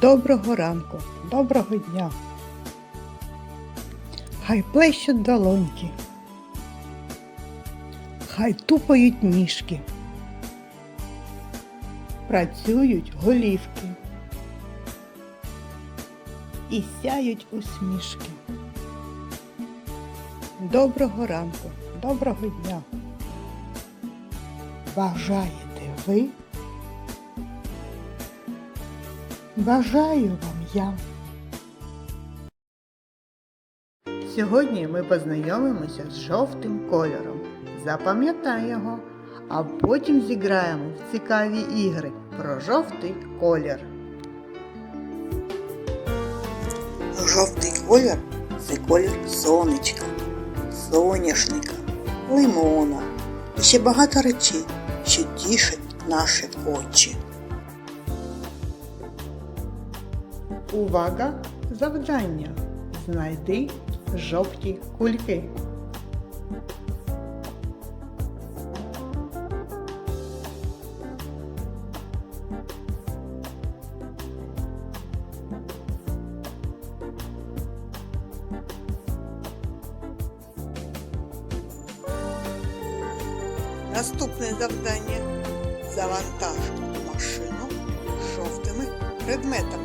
Доброго ранку, доброго дня. Хай плещуть долоньки, хай тупають ніжки, працюють голівки і сяють усмішки. Доброго ранку, доброго дня. Бажаєте ви? Бажаю вам я. Сьогодні ми познайомимося з жовтим кольором. Запам'ятай його, а потім зіграємо в цікаві ігри про жовтий колір. Жовтий колір це колір сонечка, соняшника, лимона і ще багато речей, що тішать наші очі. Увага! Завдання. Знайди жовті кульки. Наступне завдання завантаж машину жовтими предметами.